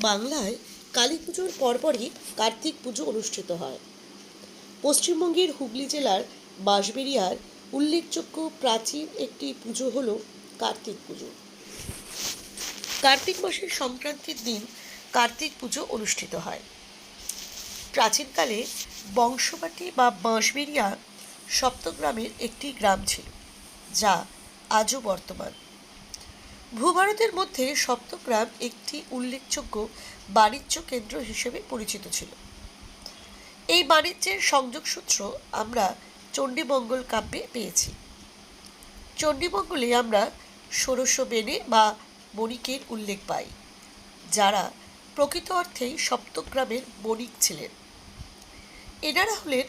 বাংলায় কালী পুজোর পরপরই কার্তিক পুজো অনুষ্ঠিত হয়। পশ্চিমবঙ্গের হুগলি জেলার বাঁশবেড়িয়ার উল্লেখযোগ্য প্রাচীন একটি পুজো হল কার্তিক পুজো। কার্তিক মাসের সংক্রান্তির দিন কার্তিক পুজো অনুষ্ঠিত হয়। প্রাচীনকালে বংশবাটি বা বাঁশবেড়িয়া সপ্তগ্রামের একটি গ্রাম ছিল, যা আজও বর্তমান। ভূভারতের মধ্যে সপ্তগ্রাম একটি উল্লেখযোগ্য বাণিজ্য কেন্দ্র হিসেবে পরিচিত ছিল। এই বাণিজ্যের সংযোগসূত্র আমরা চণ্ডীমঙ্গল কাব্যে পেয়েছি। চণ্ডীমঙ্গলে আমরা ষোড়শ বেনে বা বণিকের উল্লেখ পাই, যারা প্রকৃত অর্থেই সপ্তগ্রামের বণিক ছিলেন। এনারা হলেন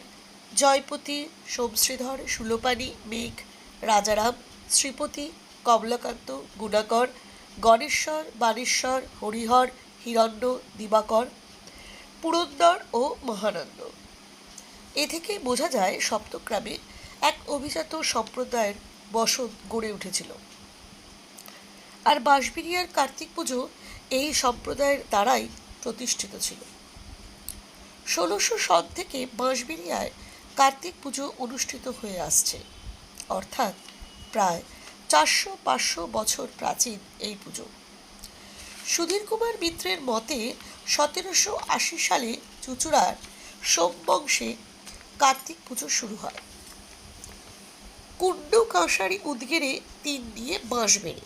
জয়পতি, সোমশ্রীধর, সুলোপানি, মেঘ, রাজারাম, শ্রীপতি কমলাকান্ত, গুণাকর, গণেশ্বর, বাণেশ্বর, হরিহর, হিরণ্য, দিবাকর, পুরন্দর ও মহানন্দ। এ থেকে বোঝা যায় সপ্তগ্রামে এক অভিজাত সম্প্রদায়ের বসত গড়ে উঠেছিল। আর বাঁশবিড়িয়ার কার্তিক পুজো এই সম্প্রদায়ের দ্বারাই প্রতিষ্ঠিত ছিল। ষোলোশো সন থেকে বাঁশবেড়িয়ায় কার্তিক পুজো অনুষ্ঠিত হয়ে আসছে, অর্থাৎ প্রায় চারশো পাঁচশো বছর প্রাচীন এই পুজো। সুধীর কুমার মিত্রের মতে সতেরোশো আশি সালে চুচুড়ার সোম বংশে কার্তিক পুজো শুরু হয়। কুণ্ডু কাঁসারি উদ্গেরে তিন দিয়ে বাঁশ বেড়ে।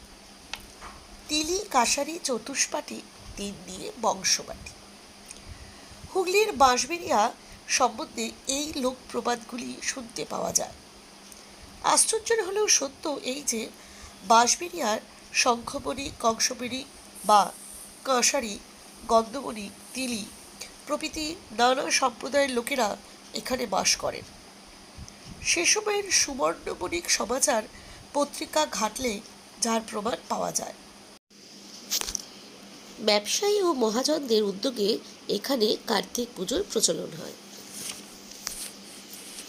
তিলি কাঁসারি চতুষ্পাটি তিন দিয়ে বংশবাটি হুগলির বাঁশবেড়িয়া সম্বন্ধে এই লোক প্রবাদগুলি শুনতে পাওয়া যায়। আশ্চর্যের হলেও সত্য এই যে বাঁশবেড়িয়ার শঙ্খমণি কংসবেড়ি বা কাঁসারি গন্ধমণি তিলি প্রভৃতি নানা সম্প্রদায়ের লোকেরা এখানে বাস করেন। সে সময়ের সুবর্ণবণিক সমাচার পত্রিকা ঘাটলে যার প্রমাণ পাওয়া যায়। ব্যবসায়ী ও মহাজনদের উদ্যোগে এখানে কার্তিক পুজোর প্রচলন হয়।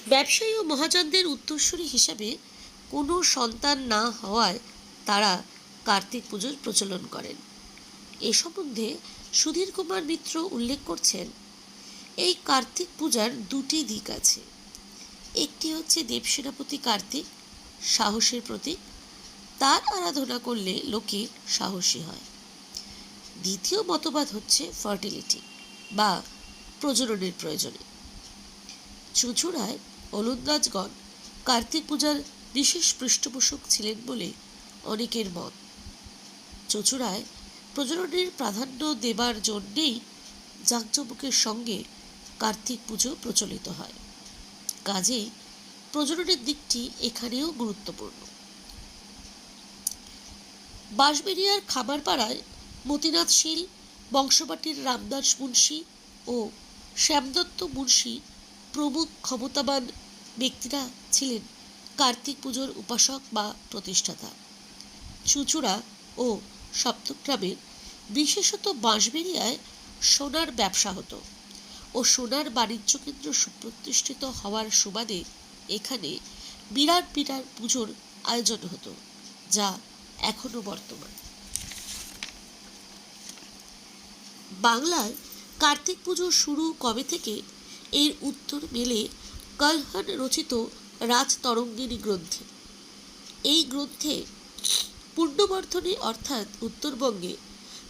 ব্যবসায়ী ও মহাজনদের উত্তরসূরি হিসাবে কোনো সন্তান না হওয়ায় তারা কার্তিক পুজোর প্রচলন করেন। এ সম্বন্ধে সুধীর কুমার মিত্র উল্লেখ করছেন, এই কার্তিক পূজার দুটি দিক আছে। একটি হচ্ছে দেবসেনাপতি কার্তিক, সাহসের প্রতীক। তার আরাধনা করলে লোকে সাহসী হয়। দ্বিতীয় মতবাদ হচ্ছে ফার্টিলিটি বা প্রজননের প্রয়োজনে। চুঁচুড়ায় ওলন্দাজগণ কার্তিক পূজার বিশেষ পৃষ্ঠপোষক ছিলেন বলে অনেকের মত। চুঁচুড়ায় প্রজননের প্রাধান্য দেবার জন্যেই জাঁকজমকের সঙ্গে কার্তিক পুজো প্রচলিত হয়। কাজেই প্রজননের দিকটি এখানেও গুরুত্বপূর্ণ। বাঁশবেড়িয়ার খামারপাড়ায় মতিনাথ শীল বংশবাটির রামদাস মুন্সি ও শ্যামদত্ত মুন্সি প্রমুখ ক্ষমতাবান ব্যক্তিরা ছিলেন কার্তিক পুজোর উপাসক বা প্রতিষ্ঠাতা। চুচুড়া ও সপ্তগ্রামের বিশেষত বাঁশবেড়িয়ায় সোনার ব্যবসা হতো ও সোনার বাণিজ্য কেন্দ্র সুপ্রতিষ্ঠিত হওয়ার সুবাদে এখানে বিরাট বিরাট পুজোর আয়োজন হতো, যা এখনও বর্তমান। বাংলায় কার্তিক পুজো শুরু কবে থেকে এর উত্তর মেলে কলহন রচিত রাজতরঙ্গিনী গ্রন্থে। এই গ্রন্থে পুণ্যবর্ধনে অর্থাৎ উত্তরবঙ্গে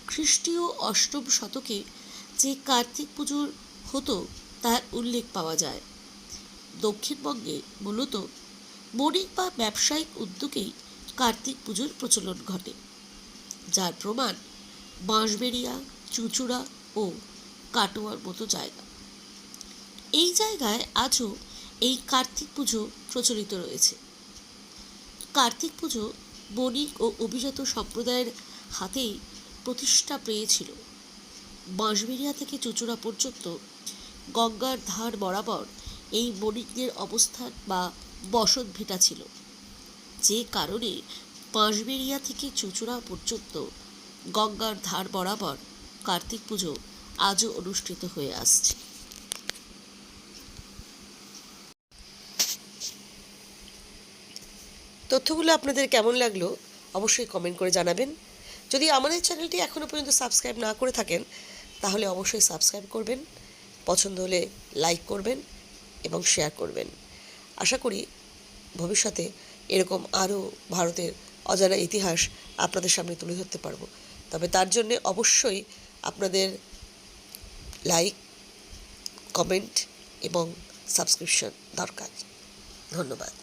খ্রিস্টীয় অষ্টম শতকে যে কার্তিক পুজোর হতো তার উল্লেখ পাওয়া যায়। দক্ষিণবঙ্গে মূলত বণিক বা ব্যবসায়িক উদ্যোগেই কার্তিক পুজোর প্রচলন ঘটে। যার প্রমাণ বাঁশবেড়িয়া, চুঁচুড়া ও কাটোয়ার মতো জায়গা। এই জায়গায় আজও এই কার্তিক পুজো প্রচলিত রয়েছে। কার্তিক পুজো বণিক ও অভিজাত সম্প্রদায়ের হাতেই প্রতিষ্ঠা পেয়েছিল। বাঁশবেড়িয়া থেকে চুচুড়া পর্যন্ত গঙ্গার ধার বরাবর এই বণিকদের অবস্থান বা বসত ভিটা ছিল। যে কারণে বাঁশবেড়িয়া থেকে চুচুড়া পর্যন্ত গঙ্গার ধার বরাবর কার্তিক পুজো আজও অনুষ্ঠিত হয়ে আসছে। তথ্যগুলো আপনাদের কেমন লাগল, অবশ্যই কমেন্ট করে জানাবেন। যদি আমাদের চ্যানেলটি এখনও পর্যন্ত সাবস্ক্রাইব না করে থাকেন, তাহলে অবশ্যই সাবস্ক্রাইব করবেন, পছন্দ হলে লাইক করবেন এবং শেয়ার করবেন। আশা করি ভবিষ্যতে এরকম আরও ভারতের অজানা ইতিহাস আপনাদের সামনে তুলে ধরতে পারব। তবে তার জন্যে অবশ্যই আপনাদের লাইক কমেন্ট এবং সাবস্ক্রিপশন দরকার। ধন্যবাদ।